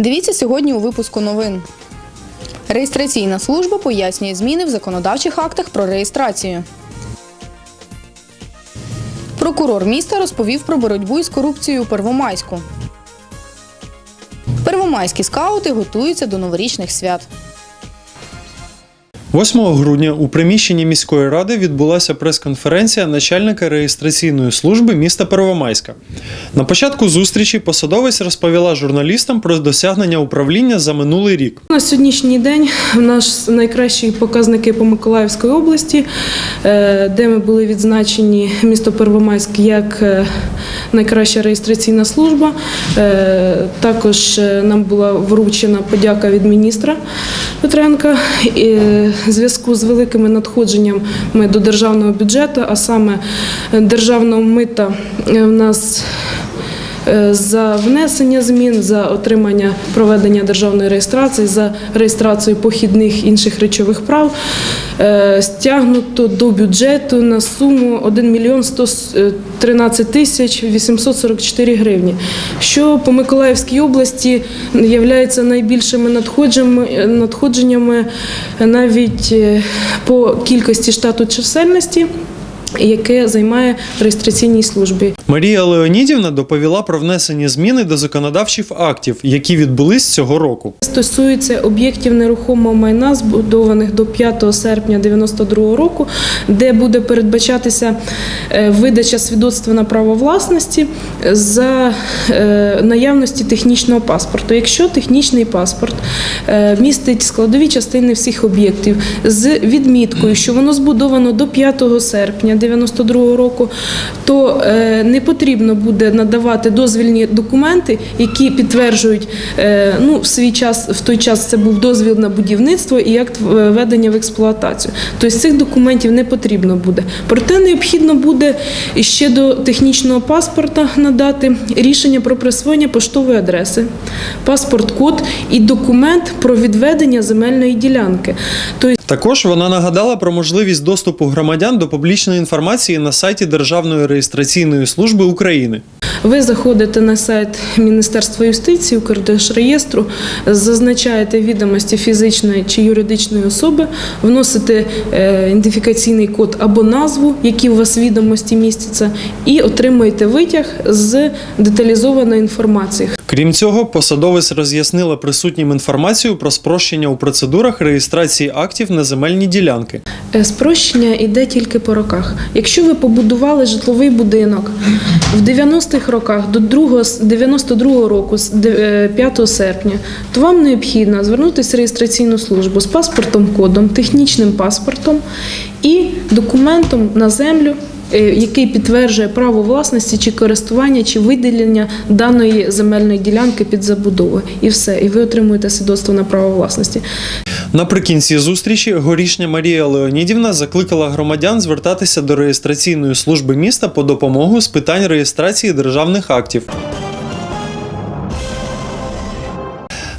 Дивіться сьогодні у випуску новин. Реєстраційна служба пояснює зміни в законодавчих актах про реєстрацію. Прокурор міста розповів про боротьбу із корупцією у Первомайську. Первомайські скаути готуються до новорічних свят. 8 грудня у приміщенні міської ради відбулася прес-конференція начальника реєстраційної служби міста Первомайська. На початку зустрічі посадовець розповіла журналістам про досягнення управління за минулий рік. На сьогоднішній день в нас найкращі показники по Миколаївській області, е, де ми були відзначені місто Первомайськ як е, найкраща реєстраційна служба. Е, Також нам була вручена подяка від міністра Петренка. І, В зв'язку з великими надходженнями до державного бюджету, а саме державного мита е, в нас за внесення змін, за отримання проведення державної реєстрації, за реєстрацію похідних інших речових прав е, стягнуто до бюджету на суму 1 мільйон 113 тисяч 844 гривні, що по Миколаївській області є найбільшими надходженнями, навіть е, по кількості штату чисельності, яке займає в реєстраційній службі. Марія Леонідівна доповіла про внесені зміни до законодавчих актів, які відбулись цього року. Стосується об'єктів нерухомого майна, збудованих до 5 серпня 1992 року, де буде передбачатися е, видача свідоцтва на право власності за е, наявності технічного паспорту. Якщо технічний паспорт е, містить складові частини всіх об'єктів з відміткою, що воно збудовано до 5 серпня 1992 року, то не потрібно буде надавати дозвільні документи, які підтверджують е, ну, в свій час, в той час це був дозвіл на будівництво і акт введення в експлуатацію. Тобто цих документів не потрібно буде. Проте необхідно буде ще до технічного паспорта надати рішення про присвоєння поштової адреси, паспорт-код і документ про відведення земельної ділянки. Тобто Також вона нагадала про можливість доступу громадян до публічної інформації на сайті Державної реєстраційної служби України. Ви заходите на сайт Міністерства юстиції, Укрдержреєстру, зазначаєте відомості фізичної чи юридичної особи, вносите е, ідентифікаційний код або назву, які у вас відомості містяться, і отримуєте витяг з деталізованою інформацією. Крім цього, посадовець роз'яснила присутнім інформацію про спрощення у процедурах реєстрації актів на земельні ділянки. Е, Спрощення йде тільки по роках. Якщо ви побудували житловий будинок в 90-х роках до 2, 92 року, з де- е, 5 серпня, то вам необхідно звернутися в реєстраційну службу з паспортом кодом, технічним паспортом і документом на землю. Е, Який підтверджує право власності чи користування, чи виділення даної земельної ділянки під забудову, і все, і ви отримуєте свідоцтво на право власності. Наприкінці зустрічі горішня Марія Леонідівна закликала громадян звертатися до реєстраційної служби міста по допомогу з питань реєстрації державних актів.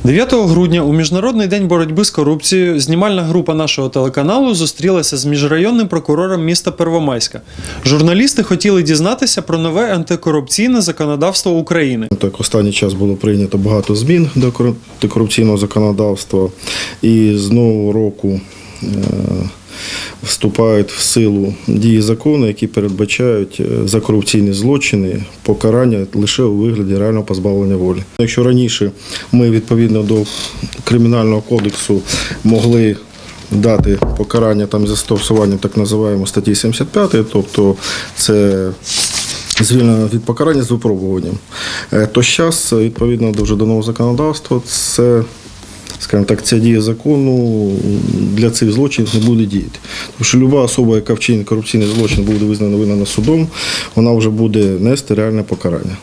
9 грудня у Міжнародний день боротьби з корупцією знімальна група нашого телеканалу зустрілася з міжрайонним прокурором міста Первомайська. Журналісти хотіли дізнатися про нове антикорупційне законодавство України. Так, останній час було прийнято багато змін до кору- антикорупційного законодавства, і з нового року вступають в силу дії закону, які передбачають е, за корупційні злочини покарання лише у вигляді реального позбавлення волі. Якщо раніше ми відповідно до кримінального кодексу могли дати покарання там за застосуванням так називаємо статті 75, тобто це звільнено від покарання з випробуванням. Е, То зараз, відповідно до вже до нового законодавства, це, скажімо так, ця дія закону для цих злочинів не буде діяти. Тому що люба особа, яка вчинить корупційний злочин, буде визнана винна судом, вона вже буде нести реальне покарання.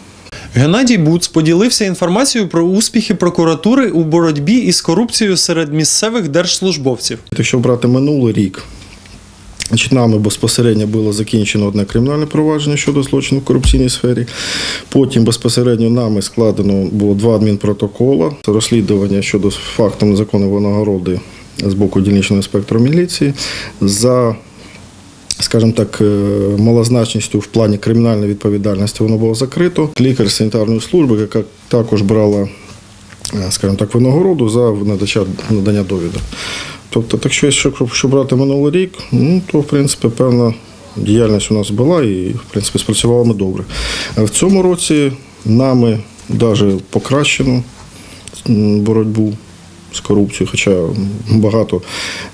Геннадій Буц поділився інформацією про успіхи прокуратури у боротьбі із корупцією серед місцевих держслужбовців. Якщо брати минулий рік, Значить, нами безпосередньо було закінчено одне кримінальне провадження щодо злочину в корупційній сфері. Потім безпосередньо нами складено було два адмінпротокола розслідування щодо факту незаконної винагороди з боку дільничного інспектора міліції за скажімо так, е, малозначністю в плані кримінальної відповідальності воно було закрито. Лікар санітарної служби, яка також брала е, скажімо так, винагороду за надання довідок. Тобто, так що, якщо брати минулий рік, ну, то в принципі певна діяльність у нас була і в принципі спрацювала ми добре. А в цьому році нами навіть покращено боротьбу з корупцією, хоча багато.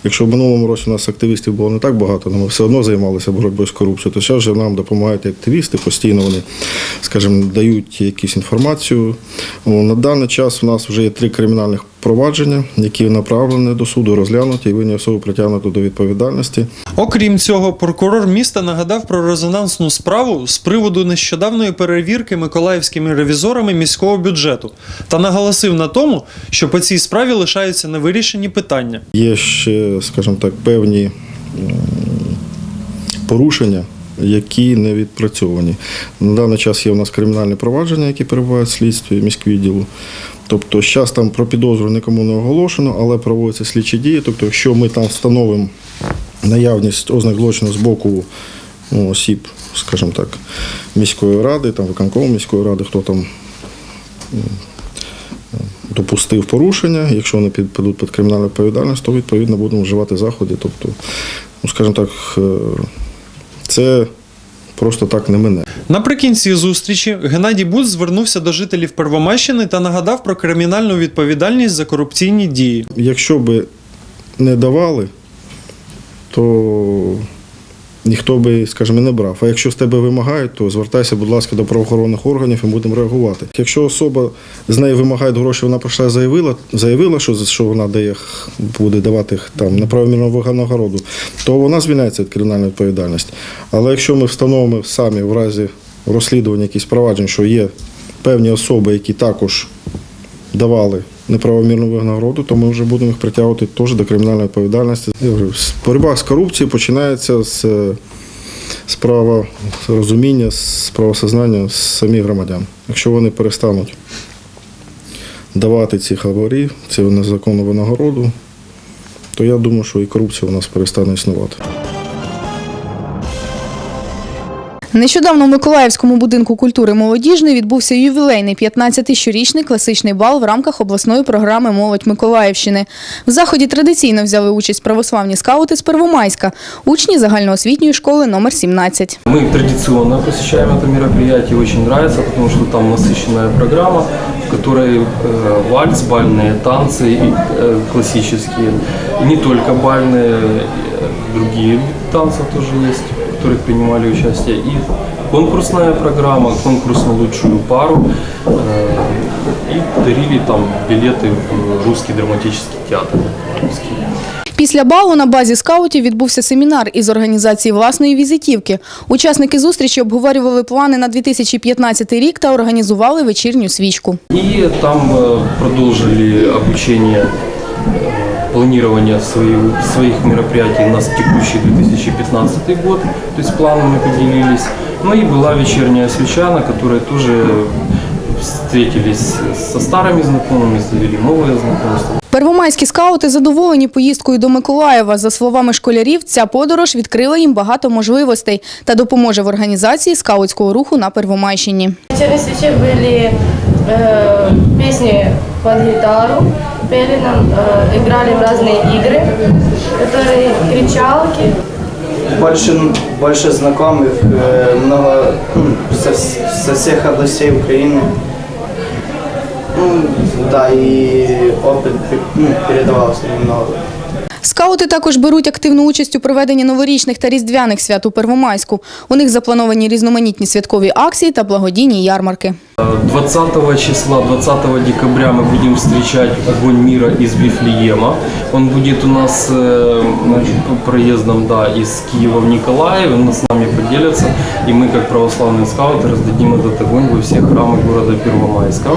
Якщо в минулому році у нас активістів було не так багато, але ми все одно займалися боротьбою з корупцією, то зараз вже нам допомагають активісти, постійно вони, скажімо, дають якусь інформацію. На даний час у нас вже є три кримінальних провадження, які направлені до суду, розглянуті і винні особи притягнуті до відповідальності. Окрім цього, прокурор міста нагадав про резонансну справу з приводу нещодавної перевірки миколаївськими ревізорами міського бюджету та наголосив на тому, що по цій справі лишаються невирішені питання. Є ще, скажімо так, певні порушення, які не відпрацьовані. На даний час є у нас кримінальні провадження, які перебувають в слідстві міськвідділу. Тобто, зараз там про підозру нікому не оголошено, але проводяться слідчі дії. Тобто, якщо ми там встановимо наявність ознак злочину з боку ну, осіб, скажімо так, міської ради, там виконкому міської ради, хто там допустив порушення, якщо вони підпадуть під кримінальну відповідальність, то відповідно будемо вживати заходи. Тобто, ну скажімо так, е, це просто так не мине. Наприкінці зустрічі Геннадій Буц звернувся до жителів Первомайщини та нагадав про кримінальну відповідальність за корупційні дії. Якщо би не давали, то ніхто би, скажімо, не брав. А якщо з тебе вимагають, то звертайся, будь ласка, до правоохоронних органів і будемо реагувати. Якщо особа з неї вимагають гроші, вона прийшла заявила, заявила, що, що вона дає, буде давати там неправомірну винагороду, то вона звільняється від кримінальної відповідальності. Але якщо ми встановимо самі в разі розслідування якихось проваджень, що є певні особи, які також давали неправомірну винагороду, то ми вже будемо їх притягувати теж до кримінальної відповідальності. Боротьба з корупцією починається з справа розуміння, з правосознання самих громадян. Якщо вони перестануть давати ці хабарі, цю незаконну винагороду, то я думаю, що і корупція у нас перестане існувати. Нещодавно в Миколаївському будинку культури молодіжний відбувся ювілейний 15-й щорічний класичний бал в рамках обласної програми Молодь Миколаївщини. В заході традиційно взяли участь православні скаути з Первомайська, учні загальноосвітньої школи номер 17. Мы традиционно посещаем это мероприятие, очень нравится, потому что там насыщенная программа, в которой э, вальс, бальные танцы и э, классические. И не только бальные, э, другие танцы тоже есть, в которых принимали участие. И конкурсная программа, конкурс на лучшую пару. э, и дарили там билеты в русский драматический театр. Русский. Після балу на базі скаутів відбувся семінар із організації власної візитівки. Учасники зустрічі обговорювали плани на 2015 рік та організували вечірню свічку. И там э, продолжили обучение э, планирования своих, своих мероприятий на текущий 2015 год, то есть планами поделились. Ну и была вечерняя свеча, на которой тоже встретились со старыми знакомыми, завели новые знакомства. Первомайські скаути задоволені поїздкою до Миколаєва. За словами школярів, ця подорож відкрила їм багато можливостей та допоможе в організації скаутського руху на Первомайщині. Вчера свечи были э, песни под гитару, пели нам, э, играли в разные игры, которые кричалки. больше, больше знакомых, э, много м, со, вс- со всех областей Украины. Ну, да, и опыт м, передавался немного. Скаути також беруть активну участь у проведенні новорічних та різдвяних свят у Первомайську. У них заплановані різноманітні святкові акції та благодійні ярмарки. 20 числа, 20 декабря мы будем встречать огонь мира из Вифлеема. Он будет у нас э, значит, по- проездом да, из Киева в Николаев. Он с нами поделятся. И мы, как православные скауты, раздадим этот огонь во всех храмах города Первомайска.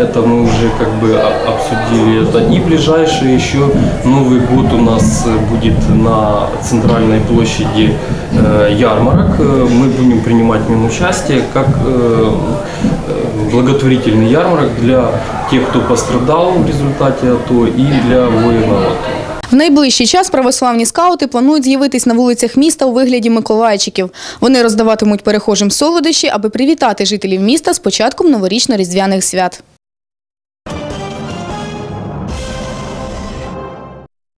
Это мы уже как бы о- обсудили это. И ближайший еще Новый год у нас э, будет на центральной площади э, ярмарок. Э, Мы будем принимать в нем участие как э, э, благотворительный ярмарок для тех, кто пострадал в результате АТО и для воинов АТО. В найближчий час православні скаути планують з'явитись на вулицях міста у вигляді миколайчиків. Вони роздаватимуть перехожим солодощі, аби привітати жителів міста з початком новорічно-різдвяних свят.